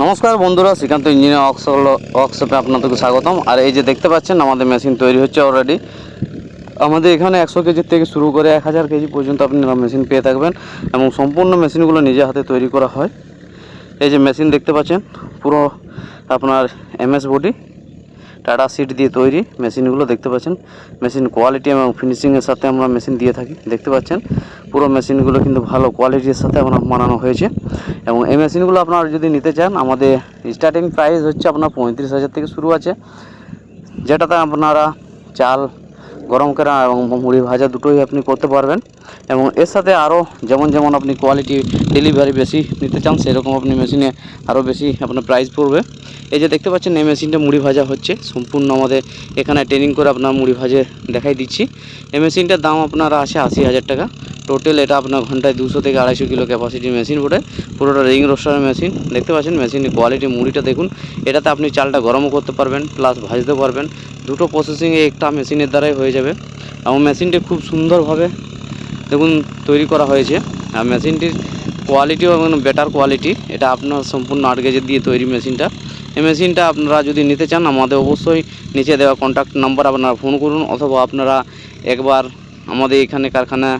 নমস্কার বন্ধুরা, Srikanta engineer workshop ওয়ার্কশপে আপনাদেরকে স্বাগতম। আর এই যে দেখতে পাচ্ছেন, আমাদের মেশিন তৈরি হচ্ছে অলরেডি আমাদের এখানে একশো কেজির থেকে শুরু করে এক হাজার কেজি পর্যন্ত আপনি মেশিন পেয়ে থাকবেন এবং সম্পূর্ণ মেশিনগুলো নিজে হাতে তৈরি করা হয়। এই যে মেশিন দেখতে পাচ্ছেন, পুরো আপনার এমএস বডি টাটা সিট দিয়ে তৈরি মেশিনগুলো দেখতে পাচ্ছেন। মেশিন কোয়ালিটি এবং ফিনিশিংয়ের সাথে আমরা মেশিন দিয়ে থাকি, দেখতে পাচ্ছেন। পুরো মেশিনগুলো কিন্তু ভালো কোয়ালিটির সাথে আমরা মানানো হয়েছে। এবং এই মেশিনগুলো আপনারা যদি নিতে চান, আমাদের স্টার্টিং প্রাইস হচ্ছে আপনার পঁয়ত্রিশ হাজার থেকে শুরু আছে। যেটাতে আপনারা চাল গরম করা এবং মুড়ি ভাজা দুটোই আপনি করতে পারবেন। এবং এর সাথে আরও যেমন যেমন আপনি কোয়ালিটি ডেলিভারি বেশি নিতে চান, সেরকম আপনি মেশিনে আরও বেশি আপনার প্রাইস পড়বে। এই যে দেখতে পাচ্ছেন, এই মেশিনটা মুড়ি ভাজা হচ্ছে। সম্পূর্ণ আমাদের এখানে ট্রেনিং করে আপনার মুড়ি ভাজে দেখাই দিচ্ছি। এই মেশিনটার দাম আপনার আছে আশি হাজার টাকা। টোটাল এটা আপনার ঘন্টায় দুশো থেকে আড়াইশো কিলো ক্যাপাসিটি মেশিন বটে। পুরোটা রিং রোস্টারের মেশিন দেখতে পাচ্ছেন? মেশিনের কোয়ালিটি মুড়িটা দেখুন। এটাতে আপনি চালটা গরমও করতে পারবেন প্লাস ভাজতে পারবেন। দুটো প্রসেসিংয়ে একটা মেশিনের দ্বারাই হয়ে যাবে। এবং মেশিনটি খুব সুন্দরভাবে দেখুন, তৈরি করা হয়েছে। আর মেশিনটির কোয়ালিটিও এবং বেটার কোয়ালিটি এটা আপনার সম্পূর্ণ আট গেজের দিয়ে তৈরি মেশিনটা এই মেশিনটা আপনারা যদি নিতে চান, আমাদের অবশ্যই নিচে দেওয়া কন্ট্যাক্ট নাম্বার আপনারা ফোন করুন, অথবা আপনারা একবার আমাদের এখানে কারখানা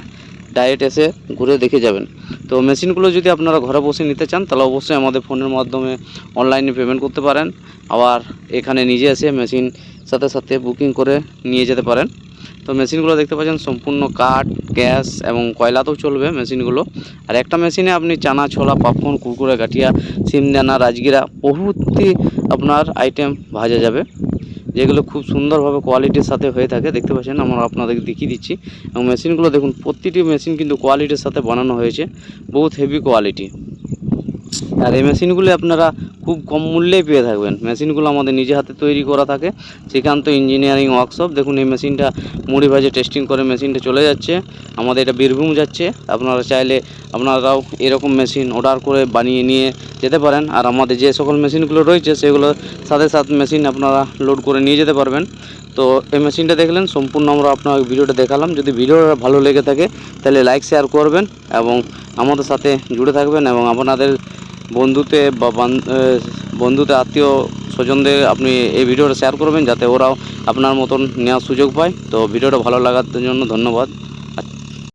ডাইরেক্ট এসে ঘুরে দেখে যাবেন। তো মেশিনগুলো যদি আপনারা ঘরে বসে নিতে চান, তাহলে অবশ্যই আমাদের ফোনের মাধ্যমে অনলাইনে পেমেন্ট করতে পারেন। আবার এখানে নিজে এসে মেশিন সাথে সাথে বুকিং করে নিয়ে যেতে পারেন। তো মেশিনগুলো দেখতে পাচ্ছেন, সম্পূর্ণ কাঠ, গ্যাস এবং কয়লাতেও চলবে মেশিনগুলো। আর একটা মেশিনে আপনি চানা, ছোলা পাপকর্ন কুরকুরে, গাঠিয়া সিমদানা রাজগিরা বহুতই আপনার আইটেম ভাজা যাবে। যেগুলো খুব সুন্দরভাবে কোয়ালিটির সাথে হয়ে থাকে, দেখতে পাচ্ছেন আমরা আপনাদের দেখিয়ে দিচ্ছি। এবং মেশিনগুলো দেখুন, প্রতিটি মেশিন কিন্তু কোয়ালিটির সাথে বানানো হয়েছে বহুত হেভি কোয়ালিটি আর এই মেশিনগুলি আপনারা খুব কম মূল্যেই পেয়ে থাকবেন। মেশিনগুলো আমাদের নিজে হাতে তৈরি করা থাকে। Srikanta engineering workshop. দেখুন, এই মেশিনটা মুড়ি ভাজে টেস্টিং করে মেশিনটা চলে যাচ্ছে। আমাদের এটা বীরভূম যাচ্ছে। আপনারা চাইলে আপনারাও এরকম মেশিন অর্ডার করে বানিয়ে নিয়ে যেতে পারেন। আর আমাদের যে সকল মেশিনগুলো রয়েছে, সেগুলো সাথে সাথে মেশিন আপনারা লোড করে নিয়ে যেতে পারবেন। তো এই মেশিনটা দেখলেন, সম্পূর্ণ আমরা আপনার ভিডিওটা দেখালাম। যদি ভিডিওটা ভালো লেগে থাকে, তাহলে লাইক শেয়ার করবেন এবং আমাদের সাথে জুড়ে থাকবেন এবং আপনাদের বন্ধুতে বা বন্ধুতে আত্মীয় স্বজনদের আপনি এই ভিডিওটা শেয়ার করবেন যাতে ওরাও আপনার মতন নেওয়ার সুযোগ পায়। তো ভিডিওটা ভালো লাগার জন্য ধন্যবাদ।